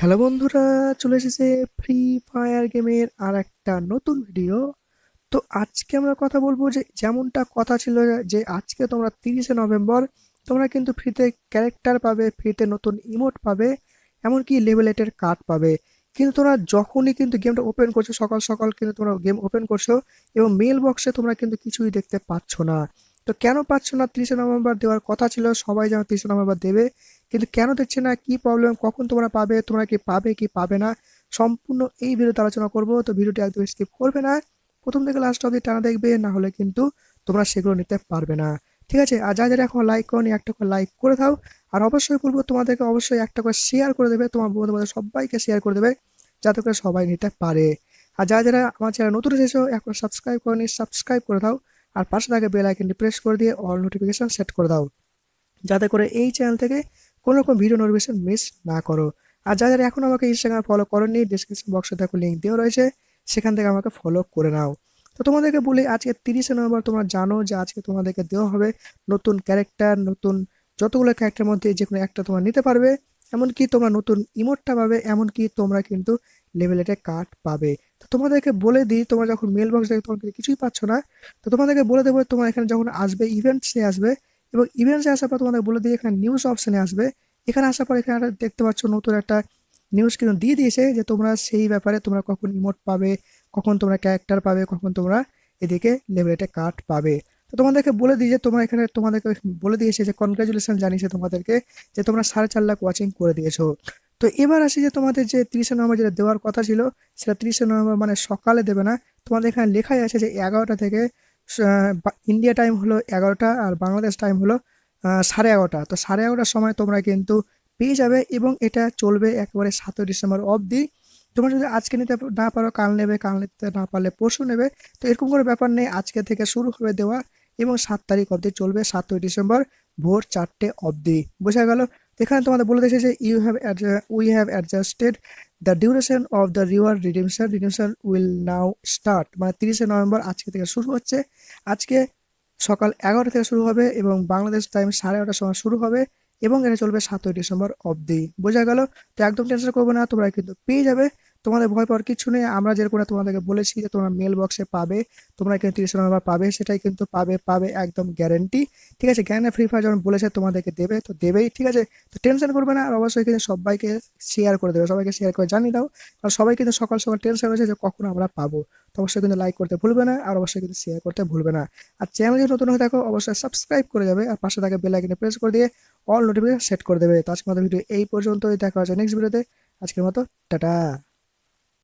Hello বন্ধুরা, চলে এসেছে ফ্রি ফায়ার গেমের আর একটা নতুন ভিডিও তো আজকে আমরা কথা বলব যে, যেমনটা কথা ছিল যে, আজকে তোমরা তিরিশে নভেম্বর, তোমরা কিন্তু ফ্রিতে ক্যারেক্টার পাবে ফ্রিতে নতুন ইমোট পাবে, এমনকি লেভেল এটের কার্ড পাবে। কিন্তু তোমরা যখনই কিন্তু গেমটা ওপেন করছ, সকাল সকাল কিন্তু তোমরা গেম ওপেন করছ, এবং মেল বক্সে তোমরা কিন্তু কিছুই দেখতে পাচ্ছ না। তো কেন পাচ্ছ না? তিরিশে নভেম্বর দেওয়ার কথা ছিল, সবাই যেন তিরিশে নভেম্বর দেবে। কিন্তু কেন দেখছে না? কি প্রবলেম কখন তোমরা পাবে? তোমরা কি পাবে কি পাবে না? সম্পূর্ণ এই ভিডিওতে আলোচনা করব। তো ভিডিওটি একদম স্কিপ করবে না। প্রথম থেকে লাস্ট অবধি টানা দেখবে, না হলে কিন্তু তোমরা সেগুলো নিতে পারবে না। ঠিক আছে? আর যা যারা এখন লাইক করনি, একটা করে লাইক করে দাও। আর অবশ্যই বলব, তোমাদেরকে অবশ্যই একটা করে শেয়ার করে দেবে। তোমার বন্ধু বান্ধব সবাইকে শেয়ার করে দেবে, যাতে করে সবাই নিতে পারে। আর যারা যারা আমার চ্যানেল নতুন এসেছ, এখন সাবস্ক্রাইব করেনি সাবস্ক্রাইব করে দাও। আর পাশে থাকে বেল আইকনটি প্রেস করে দিয়ে অল নোটিফিকেশন সেট করে দাও। যাতে করে এই চ্যানেল থেকে কোনো রকম ভিডিও নোটিফিকেশন মিস না করো। আর যারা যারা এখন আমাকে ইনস্টাগ্রামে ফলো করেননি ডিসক্রিপশন বক্সে দেখো লিঙ্ক দেওয়া রয়েছে, সেখান থেকে আমাকে ফলো করে নাও। তো তোমাদেরকে বলি, আজকে তিরিশে নভেম্বর তোমরা জানো যে আজকে তোমাদেরকে দেওয়া হবে নতুন ক্যারেক্টার নতুন যতগুলো ক্যারেক্টারের মধ্যে যে কোনো একটা তোমরা নিতে পারবে, এমনকি তোমরা নতুন ইমোটটা পাবে, এমনকি তোমরা কিন্তু লেভেলেটে কার্ড পাবে। তো তোমাদেরকে বলে দিই, তোমরা যখন মেল বক্স দেখে তোমরা কিছুই পাচ্ছ না, তো তোমাদেরকে বলে দেবো তোমার এখানে যখন আসবে ইভেন্টসে আসবে এবং ইভেন্টসে আসার পর তোমাদের বলে দিই, এখানে নিউজ অপশানে আসবে। এখানে আসার পর এখানে দেখতে পাচ্ছ নতুন একটা নিউজ কিন্তু দিয়ে দিয়েছে যে তোমরা সেই ব্যাপারে তোমরা কখন ইমোট পাবে, কখন তোমরা ক্যারেক্টার পাবে, কখন তোমরা এদিকে লেভেলেটে কার্ড পাবে। তো তোমাদেরকে বলে দিই যে তোমরা এখানে তোমাদেরকে বলে দিয়েছে যে কনগ্রাচুলেশন জানিয়েছে তোমাদেরকে যে তোমরা সাড়ে চার লাখ ওয়াচিং করে দিয়েছ। তো এবার আসি যে তোমাদের যে তিরিশে নভেম্বর যেটা দেওয়ার কথা ছিল, সেটা তিরিশে নভেম্বর মানে সকালে দেবে না। তোমাদের এখানে লেখাই আছে যে এগারোটা থেকে ইন্ডিয়া টাইম হলো এগারোটা আর বাংলাদেশ টাইম হলো সাড়ে এগারোটা। তো সাড়ে এগারোটার সময় তোমরা কিন্তু পেয়ে যাবে এবং এটা চলবে একেবারে সাতই ডিসেম্বর অবধি। তোমরা যদি আজকে নিতে না পারো, কাল নেবে, কাল নিতে না পারলে পরশু নেবে। তো এরকম কোনো ব্যাপার নেই, আজকে থেকে শুরু হবে দেওয়া এবং সাত তারিখ অবধি চলবে সাতই ডিসেম্বর ভোর চারটে অবধি। বোঝা গেল? এখানে তোমাদের বলে দিয়েছে যে you have we have adjusted the duration of the reward redemption redemption will now start মানে তিরিশে নভেম্বর আজকে থেকে শুরু হচ্ছে। আজকে সকাল এগারোটা থেকে শুরু হবে এবং বাংলাদেশ টাইম সাড়ে এগারোটার সময় শুরু হবে এবং এটা চলবে সাতই ডিসেম্বর অবধি। বোঝা গেল? তো একদম টেনশন করব না, তোমরা কিন্তু পেয়ে যাবে। তোমাদের ভয় পাওয়ার কিছু নেই। আমরা যেরকম তোমাদেরকে বলেছি যে তোমরা মেল বক্সে পাবে, তোমরা কিন্তু তিরিশ নম্বর পাবে, সেটাই কিন্তু পাবে পাবে একদম গ্যারেন্টি ঠিক আছে, জ্ঞানে ফ্রি ফায়ার যখন বলেছে তোমাদেরকে দেবে, তো দেবেই, ঠিক আছে? তো টেনশন করবে না, আর অবশ্যই কিন্তু সবাইকে শেয়ার করে দেবে, সবাইকে শেয়ার করে জানিয়ে দাও। কারণ সবাই কিন্তু সকাল সকাল টেনশন হয়েছে যে কখন আমরা পাবো। তো অবশ্যই কিন্তু লাইক করতে ভুলবে না, আর অবশ্যই কিন্তু শেয়ার করতে ভুলবে না। আর চ্যানেল যদি নতুন হয়ে থাকো, অবশ্যই সাবস্ক্রাইব করে যাবে, আর পাশে থাকে বেল আইকনে প্রেস করে দিয়ে অল নোটিফিকেশন সেট করে দেবে। তো আজকের মতো ভিডিও এই পর্যন্তই, দেখা হচ্ছে নেক্সট ভিডিওতে আজকের মতো, টাটা।